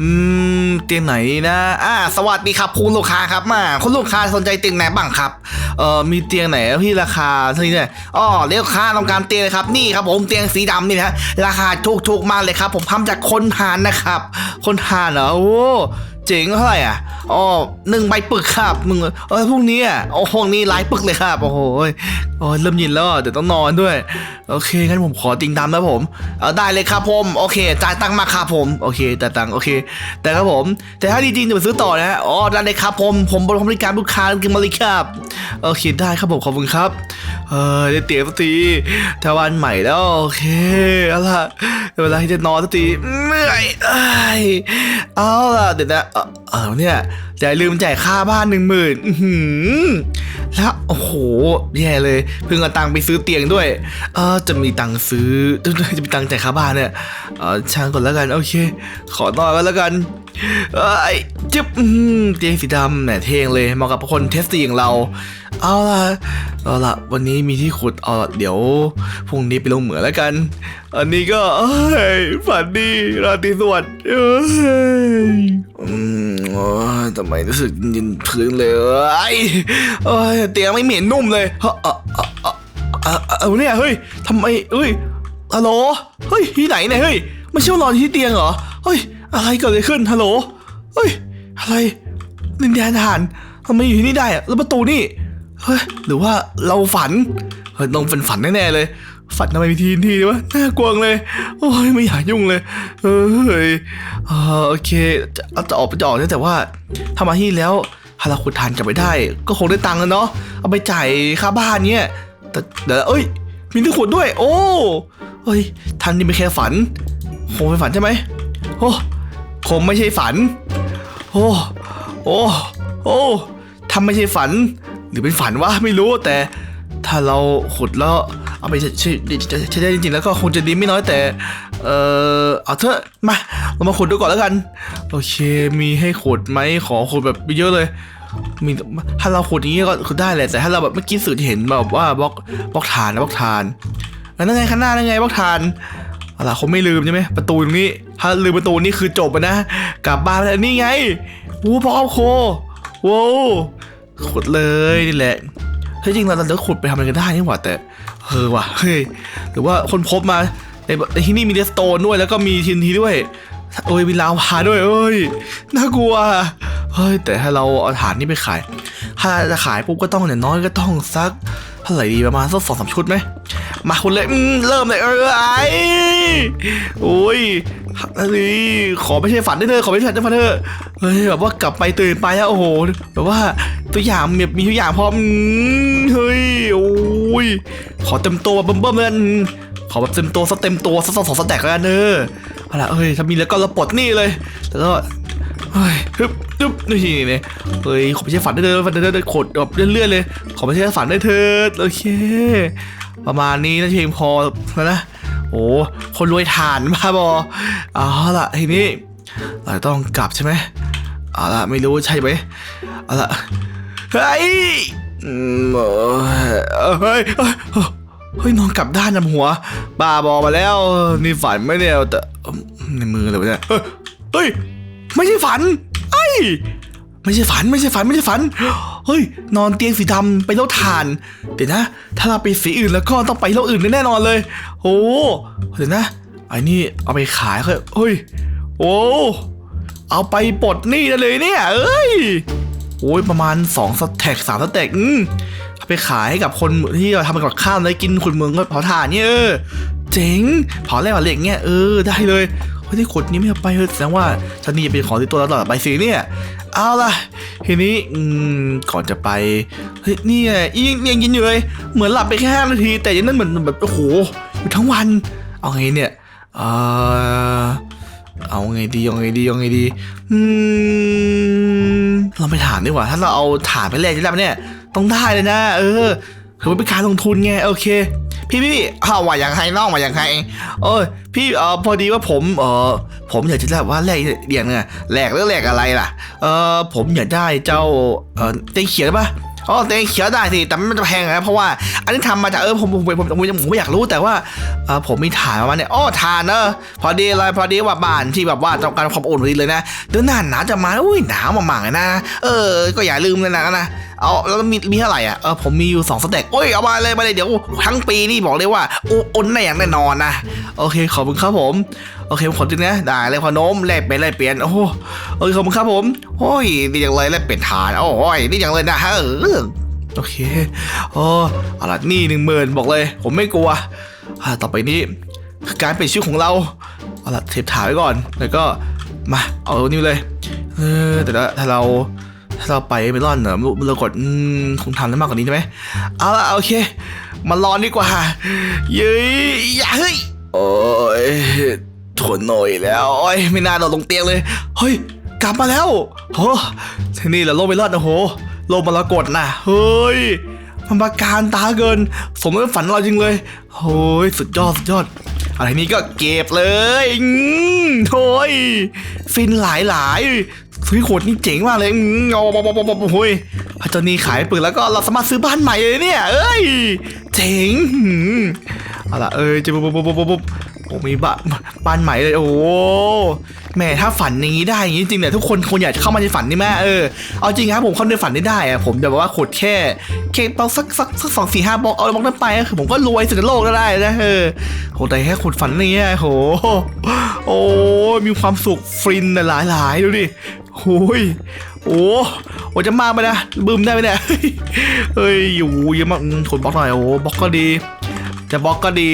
อืมเตียงไหนนะอ่าสวัสดีครับคุณลูกค้าครับมาคุณลูกค้าสนใจเตียงไหนบ้างครับเอ่อมีเตียงไหนพี่ราคาเท่านี้เนี่ยอ๋อเรียกค้าต้องการเตียงเลยครับนี่ครับผมเตียงสีดำนี่นะราคาถูกๆมากเลยครับ ผมทำจากคนหานนะครับ คนหานเหรอโอ้ เจ๋งเท่าไหร่อะอ๋อหนึ่งใบปึกครับมึงเออพวกนี้อะโอ้ห้องนี้หลายปึกเลยครับโอ้โหโอ้ยเริ่มยินแล้วเดี๋ยวต้องนอนด้วย โอเคงั้นผมขอติงดำนะผมเอาได้เลยครับผมโอเคจ่ายตังค์มาครับผมโอเคจ่ายตังค์โอเค แต่ครับผม แต่ถ้าจริงจะไปซื้อต่อนะฮะอ๋อได้เลยครับผมผมบริการลูกค้ากินมาเลยครับโอเคได้ครับผมขอบคุณครับเออได้เตี๋ยวสักทีถ้าวันใหม่แล้วโอเคเอาล่ะเวลาที่จะนอนสักทีเหนื่อยเอ้ยเอาล่ะเดี๋ยวนะเออเออเนี่ยอย่าลืมจ่ายค่าบ้านหนึ่งหมื่นแล้วโอ้โหแย่เลยเพิ่งเอาตังค์ไปซื้อเตียงด้วย เออจะมีตังค์ซื้อจะมีตังค์จ่ายค่าบ้านเนี่ยเออช่างก่อนแล้วกันโอเค ขอนอนกันแล้วกันเอ้ยจึ๊บเตียงสีดำแหมเท่งเลยเหมาะกับคนเทสตีอย่างเรา เอาล่ะเอาล่ะวันนี้มีที่ขุดเอาล่ะเดี๋ยวพรุ่งนี้ไปลงเหมือแล้วกัน อันนี้ก็เอ้ยฝันดีราตรีสวัสดิ์ อืมโอ้ยทำไมรู้สึกยินพื้นเลยเอ้ยเอ้ยเตียงไม่เหม็นนุ่มเลยเฮ้อเออเออเออเออเออเนี่ยเฮ้ยทำไมเอ้ยฮัลโหลเฮ้ยที่ไหนเนี่ยเฮ้ยไม่ใช่ว่านอนที่เตียงเหรอเฮ้ยอะไรเกิดอะไรขึ้นฮัลโหลเฮ้ยอะไรดินแดนทหารทำไมอยู่ที่นี่ได้อะแล้วประตูนี่เฮ้ยหรือว่าเราฝันเฮ้ยต้องเป็นฝันแน่ๆเลย ฝันทำไมมีทีนทีวะน่ากลัวเลย โอ้ยไม่อยากยุ่งเลย เฮ้ยโอเคจะจะออกไปจะออกนะแต่ว่าถ้ามาที่แล้วถ้าเราขุดทานกลับไปได้ ก็คงได้ตังค์แล้วเนาะเอาไปจ่ายค่าบ้านเนี่ยแต่เดี๋ยวเอ้ย มีที่ขุดด้วย โอ้เฮ้ยทันนี่ไม่แค่ฝันคงเป็นฝันใช่ไหมโอ้คงไม่ใช่ฝัน โอ้โอ้โอ้ทำไม่ใช่ฝัน หรือเป็นฝันวะไม่รู้แต่ ถ้าเราขุดแล้วเอาไปใช้ใช้ใช้ได้จริงๆแล้วก็คงจะดีไม่น้อยแต่ เออเอาเถอะมาเรามาขุดดูก่อนแล้วกัน โอเคมีให้ขุดไหมขอขุดแบบเยอะเลย มีถ้าเราขุดอย่างนี้ก็ขุดได้แหละแต่ถ้าเราแบบเมื่อกี้สื่อที่เห็นแบบว่าบล็อกบล็อกฐานนะบล็อกฐานแล้วนั่นไงข้างหน้านั่นไงบล็อกฐานอะไรเขาไม่ลืมใช่ไหมประตูตรงนี้ ถ้าลืมประตูนี่คือจบนะกลับบ้านแล้วนี่ไงโอ้บล็อโคว้าวขุดเลยนี่แหละ เฮ้จริงเราเราจะขุดไปทำอะไรกันได้นี่หว่าแต่เออว่ะเฮ้ยหรือว่าคนพบมาในในที่นี่มีเดสโตนด้วยแล้วก็มีทินทีด้วยโอ้ยมีลาวาด้วยเอ้ยน่ากลัวเฮ้ยแต่ถ้าเราเอาฐานนี้ไปขาย ถ้าจะขายปุ๊บก็ต้องเนี่ยน้อยก็ต้องสักเท่าไหร่ดีประมาณสักสองสามชุดไหมมาคุณเลยอืมเริ่มเลยเออไอโอ้ย นนี้ขอไม่ใช่ฝันได้เถอะขอไม่ใช่ฝันได้เถอะเฮ้ยแบบว่ากลับไปตื่นไปแล้วโอ้โหแบบว่าตัวอย่างมีมีทุกอย่างพร้อมเฮ้ยโอ้ยขอเต็มตัวเบิ่มๆเลยขอแบบเต็มตัวสเต็มตัวสักสองสองสแต็กแล้วกันเนอะเอาล่ะเฮ้ยถ้ามีแล้วก็เราปลดนี่เลยแต่ก็เฮ้ยฮึบจึ๊บนี่นี่เฮ้ยขอไม่ใช่ฝันได้เลยฝันได้เลยขดแบบเรื่อยๆเลย ขอไม่ใช่ฝันได้เถิดโอเค ประมาณนี้นะเพียงพอแล้วนะ โอ้คนรวยฐานมาบอเอาล่ะทีนี้เราต้องกลับใช่ไหมเอาล่ะไม่รู้ใช่ไหมเอาล่ะเฮ้ยเฮ้ยเฮ้ยเฮ้ยนอนกลับด้านนำหัวบ้าบอมาแล้วนี่ฝันไหมเนี่ยแต่ในมือเลยวะเนี่ยเฮ้ยไม่ใช่ฝันไอ้ยไม่ใช่ฝันไม่ใช่ฝันไม่ใช่ฝัน เฮ้ย นอนเตียงสีดำไปโลกทาน เดี๋ยวนะ ถ้าเราไปสีอื่นแล้วก็ต้องไปโลกอื่นแน่นอนเลยโอ้เดี๋ยวนะไอ้นี่เอาไปขายเขาเฮ้ยโอ้เอาไปปลดหนี้ได้เลยเนี่ย เอ้ยโอ้ยประมาณ2สแต็กสามสแต็กอืมเอาไปขายให้กับคนที่เราทำกับข้าวแล้วกินคนเมืองก็เผาถ่านเนี่ยเออเจ๋งเผาแร่เหล็กเนี่ยเออได้เลย ฮ้ยที่ขดนี้ไม่เอาไปเฮ้ยแสดงว่าฉันนี่จะเป็นของที่ตัวเราตลอดไปสิเนี่ยเอาล่ะทีนี้อืมก่อนจะไปเฮ้ยนี่ไงยังยังกินอยู่เลยเหมือนหลับไปแค่ห้านาที แต่ยังนั่นเหมือนแบบโอ้โหอยู่ทั้งวันเอาไงเนี่ยเออเอาไงดีเอาไงดีเอาไงดีอืมเราไปถามดีกว่า ถ้าเราเอาถานไปแลกได้ไหมเนี่ยต้องได้เลยนะ เออถือว่าเป็นการลงทุนไงโอเค พี่พี่เอาว่าอย่างไรน้องว่าอย่างไรเออพี่เออพอดีว่าผมเออผมอยากจะแบบว่าแลกเหรียญไงแลกหรือแลกอะไรล่ะ เออผมอยากได้เจ้าเออเตงเขียวได้ปะอ๋อเตงเขียวได้สิแต่มันจะแพงนะเพราะว่าอันนี้ทำมาจากเออผมผมผมผมผมไม่อยากรู้แต่ว่าเออผมมีฐานมาเนี่ยอ๋อฐานเออพอดีเลยพอดีว่าบ้านที่แบบว่าต้องการความอุ่นพอดีเลยนะเดือนหน้าหนาวจะมาอุ้ยหนาวมากๆเลยนะ เออ ก็อย่าลืมเลยนะนะ เอาแล้วมีมีเท่าไหร่อะเออผมมีอยู่สองสเต็กโอ้ยเอามาเลยมาเลยเดี๋ยวทั้งปีนี่บอกเลยว่าอุ่นได้อย่างแน่นอนนะโอเคขอบคุณครับผมโอเคผมขอจริงนะได้เลยพอโน้มแลกเป็นแลกเปลี่ยนโอ้โหโอเคขอบคุณครับผมโอ้ยดีจังเลยแลกเปลี่ยนฐานโอ้ยดีจังเลยนะฮะเออโอเคโอ้เอาละนี่หนึ่งหมื่นบอกเลย ผมไม่กลัวต่อไปนี้คือการเปลี่ยนชื่อของเราเอาละเทปฐานไว้ก่อน แล้วก็มาเอานี่เลยเออแต่ถ้าเรา ถ้าเราไปเมลอนเนอะเรากดอืมคงทำได้มากกว่านี้ใช่ไหมเอาล่ะโอเค มารอนดีกว่าเย้ยอย่าเฮ้ยโอ้ยทนหน่อยแล้วโอ้ยไม่น่าเราลงเตียงเลยเฮ้ยกลับมาแล้วโหที่นี่แหละโลกไม่รอดนะโหโลกมรกตนะเฮ้ยมันประการตาเกิน สมกับฝันเราจริงเลยโฮ้ยสุดยอดสุดยอดอะไรนี้ก็เก็บเลยอืมโถ่ยฟินหลายหลาย ซื้อขวดนี่เจ๋งมากเลยอืมโอ้โหโอ้ยพระเจ้านี่ขายปืนแล้วก็เราสามารถซื้อบ้านใหม่เลยเนี่ย เอ้ย เจ๋งอืมเอาล่ะเอ้ยจะปุ๊บปุ๊บปุ๊บปุ๊บปุ๊บ ผมมีบ้านบ้านใหม่เลยโอ้โหแม่ถ้าฝันอย่างนี้ได้อย่างนี้จริงเนี่ยทุกคนคนอยากจะเข้ามาในฝันนี่แม่เออเอาจริงครับผมเข้าในฝันได้ได้อะผมแบบว่าขุดแค่แค่บล็อกสักสักสักสองสี่ห้าบล็อกเอาบล็อกนั้นไปก็คือผมก็รวยสุดโลกก็ได้นะเออโหแต่แค่ขุดฝันอย่างเงี้ยโหโอ้มีความสุขฟินหลายหลายๆดูดิโอ้ยโอ้โหจะมาไปนะบึมได้ไหมเนี่ยเฮ้ยอยู่เยอะมากขุดบล็อกหน่อยโอ้บล็อกก็ดีจะบล็อกก็ดี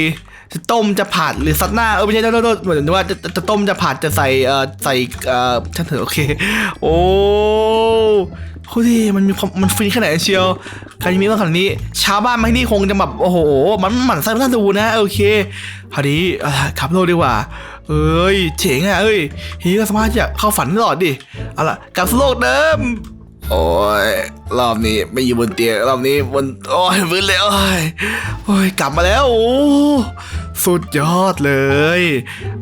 จะต้มจะผัดหรือซัดหน้าเออไม่ใช่โทษโทษเหมือนว่าจะจะต้มจะผัดจะใส่เอ่อใส่เอ่อช่างเถอะโอเค โอ้โหดิมันมีความมันฟรีขนาดเชียวใครมีบ้างขนาดนี้ ชาวบ้านมาที่นี่คงจะแบบโอ้โห มันหมั่นไส้มันน่าดูนะโอเคพอดีขับโลกดีกว่า เอ้ยเจ๋งอะเอ้ยเฮียก็สามารถจะเข้าฝันตลอดดิเอาล่ะกลับสโลกเดิม โอ้ยรอบนี้ไม่อยู่บนเตียงรอบนี้บนโอ้ยพื้นเลยโอ้ยโอ้ยกลับมาแล้วโอ้สุดยอดเลย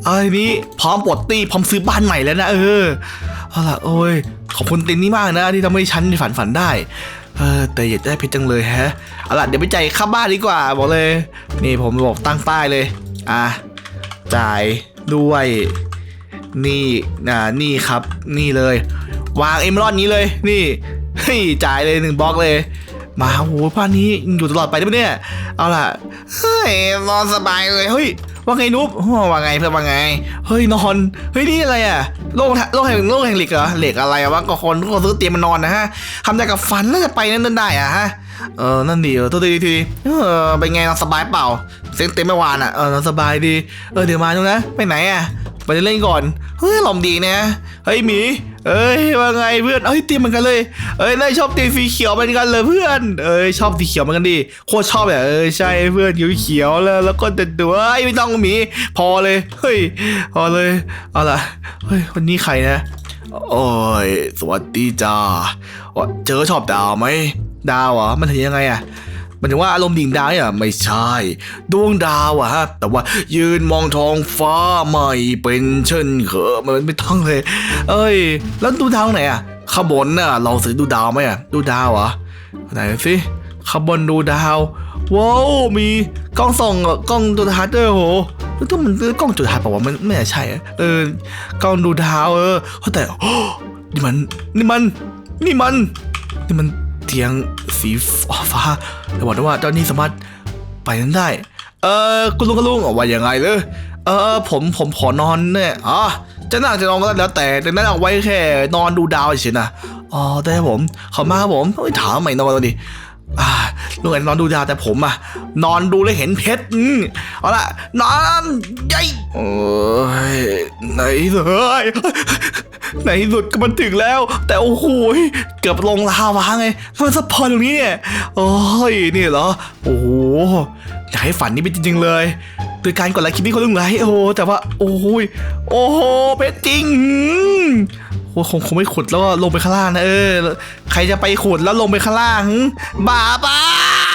ไอ้นี้พร้อมปลดตี้พร้อมซื้อบ้านใหม่แล้วนะเออเอาล่ะโอ้ยขอบคุณตินนี่มากนะ ที่ทำให้ฉันฝันฝันได้เออแต่อยากได้เพชรจังเลยแฮะเอาล่ะเดี๋ยวไปจ่ายค่าบ้านดีกว่าบอกเลย นี่ผมบอกตั้งป้ายเลย อะจ่ายด้วยนี่อ่านี่ครับนี่เลย วางเอมรอนนี้เลยนี่จ่ายเลยหนึ่งบล็อกเลย มาโอ้โหบ้านนี้อยู่ตลอดไปได้ปะเนี่ย เอาล่ะเฮ้ยนอนสบายเลยเฮ้ยว่าไงนุ๊บว่าไงเพื่อนว่าไง เฮ้ยนอน เฮ้ยนี่อะไรอะโลกโลกแห่งโลกแห่งเหล็กเหรอเหล็กอะไรวะก็คนทุกคนซื้อเตียงมานอนนะฮะทำได้กับฟันแล้วจะไปนั่นได้อะฮะเออนั่นดีเออตัวดีทีเออเป็นไงนอนสบายเปล่าเสียงเต็มเมื่อวานอะเออนอนสบายดีเออเดี๋ยวมาดูนะไปไหนอะ ไปเล่นก่อน เฮ้ยหลมดีนะ เฮ้ยหมี เอ้ยว่าไงเพื่อน เอ้ยเตรียมเหมือนกันเลย เอ้ยนายชอบเตียงสีเขียวเหมือนกันเลยเพื่อน เอ้ยชอบสีเขียวเหมือนกันดิโคตรชอบเลยเอ้ยใช่เพื่อนเขียวเขียวแล้วแล้วก็เด็ดด้วยเอ้ยไม่ต้องหมี พอเลย เฮ้ยพอเลยเอาล่ะ เฮ้ยคนนี้ใครนะ โอ้ยสวัสดีจ้าว่าเจอชอบดาวไหม ดาวเหรอ มันถึงยังไงอะ มันถึงว่าอารมณ์ดิ่งดาวเนี่ยไม่ใช่ ดวงดาวอะฮะ แต่ว่ายืนมองท้องฟ้าไม่เป็นเช่นเคยมันไม่ต้องเลย เอ้ย แล้วดูดาวไหนอะข้างบนน่ะเราซื้อดูดาวไหมอะดูดาวเหรอไหนสิข้างบนดูดาวว้าวมีกล้องส่องกล้องจุลทรรศน์ด้วยโหแล้วต้องมันกล้องจุลทรรศน์ปล่าวมันไม่ใช่เออกล้องดูดาวเออแต่นี่มันนี่มันนี่มันนี่มัน เตียงสีฟ้าแต่บอกได้ว่าเจ้านี่สามารถไปนั้นได้ เออคุณลุงคุณลุงว่ายังไงเลยเออผมผมขอนอนเนี่ยอ๋อจะนั่งจะนอนก็แล้วแต่แต่นั่งเอาไว้แค่ นอนดูดาวเฉยๆนะอ๋อได้ผมขอมากครับผมถามใหม่นอนแล้วดิอ่า ลุงไอ้นอนดูดาวแต่ผมอะนอนดูแล้วเห็นเพชรอืมเอาละนอนยัยโอ้ยไหนเลยในที่สุดก็มันถึงแล้ว แต่โอ้โหยเกือบลงลาวาไงทำไมซัพพอร์ตตรงนี้เนี่ยโอ้ยนี่เหรอโอ้โหอยากให้ฝันนี้เป็นจริงๆเลยโดยการกดไลค์คลิปนี้คนลุงไลค์โอ้โหแต่ว่าโอ้โหยโอ้โหเป็นจริงอืมโอ้ คงคงไม่ขุดแล้วก็ลงไปข้างล่างนะเออ ใครจะไปขุดแล้วลงไปข้างล่างบ้าปะ